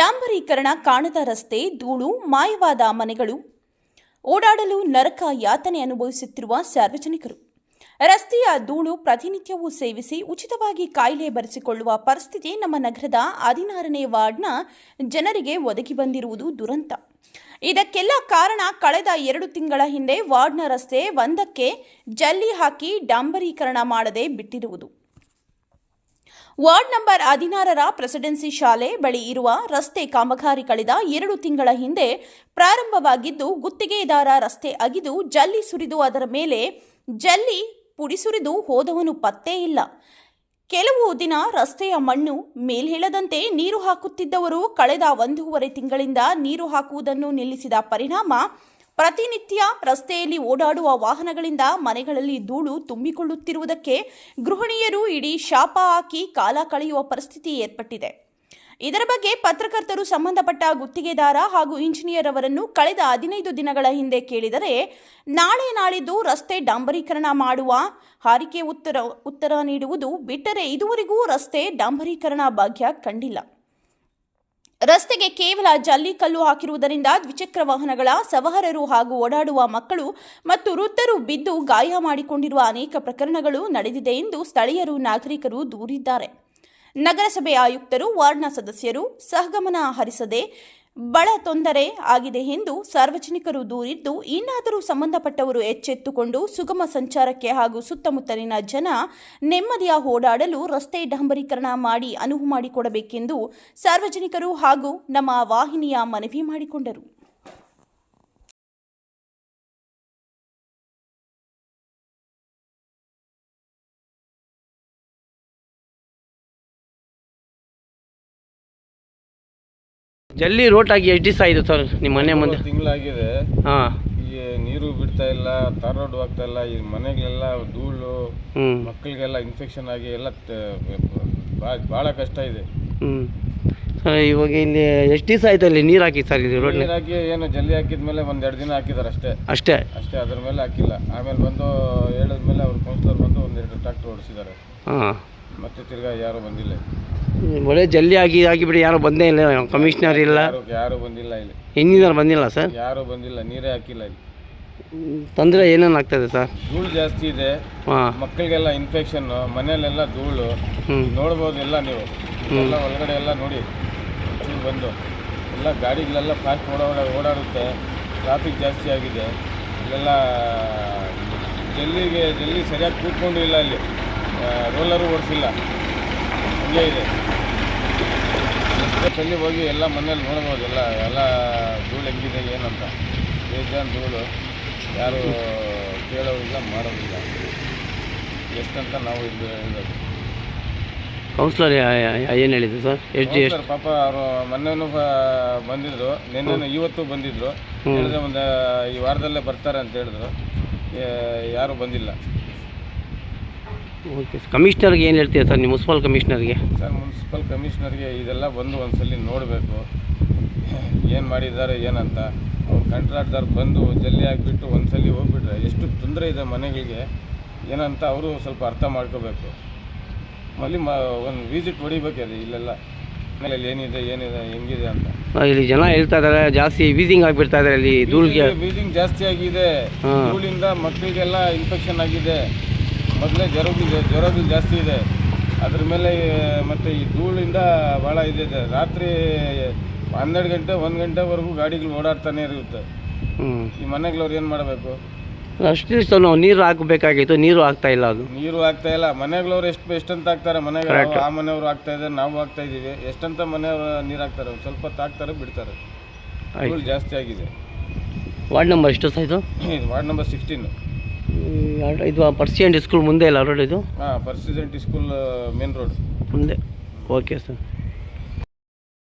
ಡಾಂಬರೀಕರಣ ಕಾಣದ ರಸ್ತೆ, ಧೂಳು, ಮಾಯವಾದ ಮನೆಗಳು. ಓಡಾಡಲು ನರಕ ಯಾತನೆ ಅನುಭವಿಸುತ್ತಿರುವ ಸಾರ್ವಜನಿಕರು. ರಸ್ತೆಯ ಧೂಳು ಪ್ರತಿನಿತ್ಯವೂ ಸೇವಿಸಿ ಉಚಿತವಾಗಿ ಕಾಯಿಲೆ ಬರೆಸಿಕೊಳ್ಳುವ ಪರಿಸ್ಥಿತಿ ನಮ್ಮ ನಗರದ ಹದಿನಾರನೇ ವಾರ್ಡ್ನ ಜನರಿಗೆ ಒದಗಿ ಬಂದಿರುವುದು ದುರಂತ. ಇದಕ್ಕೆಲ್ಲ ಕಾರಣ ಕಳೆದ ಎರಡು ತಿಂಗಳ ಹಿಂದೆ ವಾರ್ಡ್ನ ರಸ್ತೆ ಒಂದಕ್ಕೆ ಜಲ್ಲಿ ಹಾಕಿ ಡಾಂಬರೀಕರಣ ಮಾಡದೆ ಬಿಟ್ಟಿರುವುದು. ವಾರ್ಡ್ ನಂಬರ್ ಹದಿನಾರರ ಪ್ರೆಸಿಡೆನ್ಸಿ ಶಾಲೆ ಬಳಿ ಇರುವ ರಸ್ತೆ ಕಾಮಗಾರಿ ಕಳೆದ ಎರಡು ತಿಂಗಳ ಹಿಂದೆ ಪ್ರಾರಂಭವಾಗಿದ್ದು, ಗುತ್ತಿಗೆದಾರ ರಸ್ತೆ ಅಗಿದು ಜಲ್ಲಿ ಸುರಿದು ಅದರ ಮೇಲೆ ಜಲ್ಲಿ ಪುಡಿ ಸುರಿದು ಹೋದವನು ಪತ್ತೇ ಇಲ್ಲ. ಕೆಲವು ದಿನ ರಸ್ತೆಯ ಮಣ್ಣು ಮೇಲ್ಹೇಳದಂತೆ ನೀರು ಹಾಕುತ್ತಿದ್ದವರು ಕಳೆದ ಒಂದೂವರೆ ತಿಂಗಳಿಂದ ನೀರು ಹಾಕುವುದನ್ನು ನಿಲ್ಲಿಸಿದ ಪರಿಣಾಮ ಪ್ರತಿನಿತ್ಯ ರಸ್ತೆಯಲ್ಲಿ ಓಡಾಡುವ ವಾಹನಗಳಿಂದ ಮನೆಗಳಲ್ಲಿ ಧೂಳು ತುಂಬಿಕೊಳ್ಳುತ್ತಿರುವುದಕ್ಕೆ ಗೃಹಿಣಿಯರು ಇಡೀ ಶಾಪ ಹಾಕಿ ಕಾಲ ಕಳೆಯುವ ಪರಿಸ್ಥಿತಿ ಏರ್ಪಟ್ಟಿದೆ. ಇದರ ಬಗ್ಗೆ ಪತ್ರಕರ್ತರು ಸಂಬಂಧಪಟ್ಟ ಗುತ್ತಿಗೆದಾರ ಹಾಗೂ ಇಂಜಿನಿಯರ್ ಅವರನ್ನು ಕಳೆದ ಹದಿನೈದು ದಿನಗಳ ಹಿಂದೆ ಕೇಳಿದರೆ, ನಾಳೆ ನಾಳಿದ್ದು ರಸ್ತೆ ಡಾಂಬರೀಕರಣ ಮಾಡುವ ಹಾರಿಕೆ ಉತ್ತರ ಉತ್ತರ ನೀಡುವುದು ಬಿಟ್ಟರೆ ಇದುವರೆಗೂ ರಸ್ತೆ ಡಾಂಬರೀಕರಣ ಭಾಗ್ಯ ಕಂಡಿಲ್ಲ. ರಸ್ತೆಗೆ ಕೇವಲ ಜಲ್ಲಿ ಕಲ್ಲು ಹಾಕಿರುವುದರಿಂದ ದ್ವಿಚಕ್ರ ವಾಹನಗಳ ಸವಹರರು ಹಾಗೂ ಓಡಾಡುವ ಮಕ್ಕಳು ಮತ್ತು ವೃದ್ಧರು ಬಿದ್ದು ಗಾಯ ಮಾಡಿಕೊಂಡಿರುವ ಅನೇಕ ಪ್ರಕರಣಗಳು ನಡೆದಿದೆ ಎಂದು ಸ್ಥಳೀಯರು, ನಾಗರಿಕರು ದೂರಿದ್ದಾರೆ. ನಗರಸಭೆ ಆಯುಕ್ತರು, ವಾರ್ಡ್ನ ಸದಸ್ಯರು ಸಹಗಮನ ಹರಿಸದೆ ಬಳ ತೊಂದರೆ ಆಗಿದೆ ಎಂದು ಸಾರ್ವಜನಿಕರು ದೂರಿದ್ದು, ಇನ್ನಾದರೂ ಸಂಬಂಧಪಟ್ಟವರು ಎಚ್ಚೆತ್ತುಕೊಂಡು ಸುಗಮ ಸಂಚಾರಕ್ಕೆ ಹಾಗೂ ಸುತ್ತಮುತ್ತಲಿನ ಜನ ನೆಮ್ಮದಿಯ ಓಡಾಡಲು ರಸ್ತೆ ಡಾಂಬರೀಕರಣ ಮಾಡಿ ಅನುವು ಮಾಡಿಕೊಡಬೇಕೆಂದು ಸಾರ್ವಜನಿಕರು ಹಾಗೂ ನಮ್ಮ ವಾಹಿನಿಯ ಮನವಿ ಮಾಡಿಕೊಂಡರು. ಜಲ್ಲಿ ರೋಟ್ ಆಗಿ ಎಷ್ಟು ದಿವಸ ಆಯಿತು ಸರ್ ನಿಮ್ಮ ಮನೆ ಮುಂದೆ? ತಿಂಗಳಾಗಿದೆ. ಹಾಂ. ಈ ನೀರು ಬಿಡ್ತಾ ಇಲ್ಲ ತಾರ್ ರೋಡ್ ಹೋಗ್ತಾ ಇಲ್ಲ ಈ ಮನೆಗಳೆಲ್ಲ ಧೂಳು ಹ್ಞೂ ಮಕ್ಕಳಿಗೆಲ್ಲ ಇನ್ಫೆಕ್ಷನ್ ಆಗಿ ಎಲ್ಲ ಭಾಳ ಕಷ್ಟ ಇದೆ. ಹ್ಞೂ ಸರ್ ಇವಾಗ ಇಲ್ಲಿ ಎಷ್ಟು ದಿವಸ ಆಯ್ತು ಅಲ್ಲಿ ನೀರು ಹಾಕಿ ಸರ್ ಇಲ್ಲಿ ರೋಡ್ ನೀರು ಹಾಕಿ ಏನು ಜಲ್ಲಿ ಹಾಕಿದ್ಮೇಲೆ ಒಂದು ಎರಡು ದಿನ ಹಾಕಿದಾರೆ ಅಷ್ಟೇ. ಅಷ್ಟೇ? ಅಷ್ಟೇ ಅದ್ರ ಮೇಲೆ ಹಾಕಿಲ್ಲ. ಆಮೇಲೆ ಬಂದು ಹೇಳಿದ್ಮೇಲೆ ಅವ್ರ ಕೌನ್ಸಿಲರ್ ಬಂದು ಒಂದೆರಡು ಟ್ರ್ಯಾಕ್ಟರ್ ಓಡಿಸಿದ್ದಾರೆ. ಹಾಂ. ಮತ್ತೆ ತಿರ್ಗಾ ಯಾರು ಬಂದಿಲ್ಲ ಒಳ್ಳೆ ಜಲ್ಲಿ ಆಗಿ ಆಗಿಬಿಟ್ಟು ಯಾರು ಬಂದೇ ಇಲ್ಲ ಕಮಿಷನರ್ ಇಲ್ಲ. ಯಾರು ಯಾರು ಬಂದಿಲ್ಲ ಇಲ್ಲಿ. ಇಂಜಿನಿಯರ್ ಬಂದಿಲ್ಲ ಸರ್ ಯಾರು ಬಂದಿಲ್ಲ ನೀರೇ ಹಾಕಿಲ್ಲ ಇಲ್ಲಿ. ತೊಂದರೆ ಏನೇನು ಆಗ್ತದೆ ಸರ್ ಧೂಳು ಜಾಸ್ತಿ ಇದೆ. ಹಾಂ. ಮಕ್ಕಳಿಗೆಲ್ಲ ಇನ್ಫೆಕ್ಷನ್ ಮನೆಯಲ್ಲೆಲ್ಲ ಧೂಳು. ಹ್ಞೂ ನೋಡ್ಬೋದು ಎಲ್ಲ ನೀವು. ಎಲ್ಲ ಒಳಗಡೆ ಎಲ್ಲ ನೋಡಿ. ಚೂರು ಬಂದು. ಎಲ್ಲ ಗಾಡಿಗಳೆಲ್ಲ ಫಾಸ್ಟ್ ಓಡಾಡ ಓಡಾಡುತ್ತೆ. ಟ್ರಾಫಿಕ್ ಜಾಸ್ತಿ ಆಗಿದೆ. ಇಲ್ಲೆಲ್ಲ ಜಲ್ಲಿಗೆ ಜಲ್ಲಿ ಸರಿಯಾಗಿ ಕೂತ್ಕೊಂಡು ಇಲ್ಲ ಅಲ್ಲಿ ರೋಲರು ಓಡಿಸಿಲ್ಲ. ಹಂಗೆ ಇದೆ. ಅಲ್ಲಿ ಹೋಗಿ ಎಲ್ಲ ಮನೇಲಿ ನೋಡ್ಬೋದು ಎಲ್ಲ ಎಲ್ಲ ಧೂಳು ಹೆಂಗಿದೆ ಏನಂತ. ಬೇಜಾನ್ ಧೂಳು. ಯಾರು ಕೇಳೋದಿಲ್ಲ ಮಾಡೋದಿಲ್ಲ ಎಷ್ಟಂತ ನಾವು ಇದು ಹೇಳೋದು. ಕೌನ್ಸಿಲರ್ ಏನು ಹೇಳಿದ್ರು ಸರ್? ಎಷ್ಟು ಎಷ್ಟು ಸರ್ ಪಾಪ ಅವರು ಮೊನ್ನೆನು ಬಂದಿದ್ದರು ಬಂದಿದ್ರು. ನಿನ್ನೆ ಇವತ್ತು ಬಂದಿದ್ದರು ಹೇಳಿದ್ರೆ ಒಂದು ಈ ವಾರದಲ್ಲೇ ಬರ್ತಾರೆ ಅಂತ ಹೇಳಿದ್ರು. ಯಾರು ಬಂದಿಲ್ಲ. ಓಕೆ ಕಮಿಷ್ನರ್ಗೆ ಏನು ಹೇಳ್ತೀರಾ ಸರ್ ನಿಮ್ಮ ಮುನ್ಸಿಪಲ್ ಕಮಿಷ್ನರ್ಗೆ ಸರ್ ಮುನ್ಸಿಪಲ್ ಕಮಿಷ್ನರ್ಗೆ ಇದೆಲ್ಲ ಬಂದು ಒಂದ್ಸಲಿ ನೋಡಬೇಕು. ಏನು ಮಾಡಿದ್ದಾರೆ ಏನಂತ. ಅವ್ರು ಕಂಟ್ರಾಕ್ಟರ್ ಬಂದು ಜಲ್ಲಿ ಆಗಿಬಿಟ್ಟು ಒಂದ್ಸಲಿ ಹೋಗ್ಬಿಟ್ರೆ ಎಷ್ಟು ತೊಂದರೆ ಇದೆ ಮನೆಗಳಿಗೆ. ಏನಂತ ಅವರು ಸ್ವಲ್ಪ ಅರ್ಥ ಮಾಡ್ಕೋಬೇಕು. ಅಲ್ಲಿ ಮ ಒಂದು ವಿಸಿಟ್ ಹೊಡಿಬೇಕು ಅದು ಇಲ್ಲೆಲ್ಲ. ಮನೇಲಿ ಏನಿದೆ ಏನಿದೆ ಹೆಂಗಿದೆ ಅಂತ. ಇಲ್ಲಿ ಜನ ಹೇಳ್ತಾ ಇದ್ದಾರೆ ಜಾಸ್ತಿ ವೀಸಿಂಗ್ ಆಗಿಬಿಡ್ತಾ ಇದ್ದಾರೆ ಇಲ್ಲಿ ಧೂಳಿಗೆ. ವೀಸಿಂಗ್ ಜಾಸ್ತಿ ಆಗಿದೆ. ಧೂಳಿಂದ ಮಕ್ಕಳಿಗೆಲ್ಲ ಇನ್ಫೆಕ್ಷನ್ ಆಗಿದೆ. ಮೊದಲೇ ಜ್ವರಗಳು ಜ್ವರಗಳು ಜಾಸ್ತಿ ಇದೆ. ಅದ್ರ ಮೇಲೆ ಮತ್ತು ಈ ಧೂಳಿಂದ ಭಾಳ ಇದೆ ರಾತ್ರಿ ಹನ್ನೆರಡು ಗಂಟೆ ಒಂದು ಗಂಟೆವರೆಗೂ ಗಾಡಿಗಳು ಓಡಾಡ್ತಾನೆ ಇರುತ್ತೆ. ಈ ಮನೆಗಳವ್ರು ಏನು ಮಾಡಬೇಕು? ಅಷ್ಟು ದಿವಸ ನಾವು ನೀರು ಹಾಕಬೇಕಾಗಿತ್ತು ನೀರು ಆಗ್ತಾ ಇಲ್ಲ ಅದು. ನೀರು ಆಗ್ತಾ ಇಲ್ಲ. ಮನೆಗಳವ್ರು ಎಷ್ಟು ಎಷ್ಟಂತ ಹಾಕ್ತಾರೆ? ಮನೆಗಳು ಆ ಮನೆಯವರು ಆಗ್ತಾ ಇದ್ದಾರೆ ನಾವು ಆಗ್ತಾ ಇದ್ದೀವಿ. ಎಷ್ಟಂತ ಮನೆಯವರು ನೀರು ಹಾಕ್ತಾರೆ? ಸ್ವಲ್ಪ ತಾಕ್ತಾರೆ ಬಿಡ್ತಾರೆ. ಧೂಳು ಜಾಸ್ತಿ ಆಗಿದೆ. ವಾರ್ಡ್ ನಂಬರ್ ಎಷ್ಟು ಸಹ ಇದು? ವಾರ್ಡ್ ನಂಬರ್ ಸಿಕ್ಸ್ಟೀನು ಇದು ಪರ್ಸಿಯಂಟ್ ಸ್ಕೂಲ್ ಮುಂದೆ ಇಲ್ಲ ರೋಡ್ ಇದು? ಹಾಂ ಪರ್ಸಿಡೆಂಟ್ ಸ್ಕೂಲ್ ಮೇನ್ ರೋಡ್ ಮುಂದೆ. Okay sir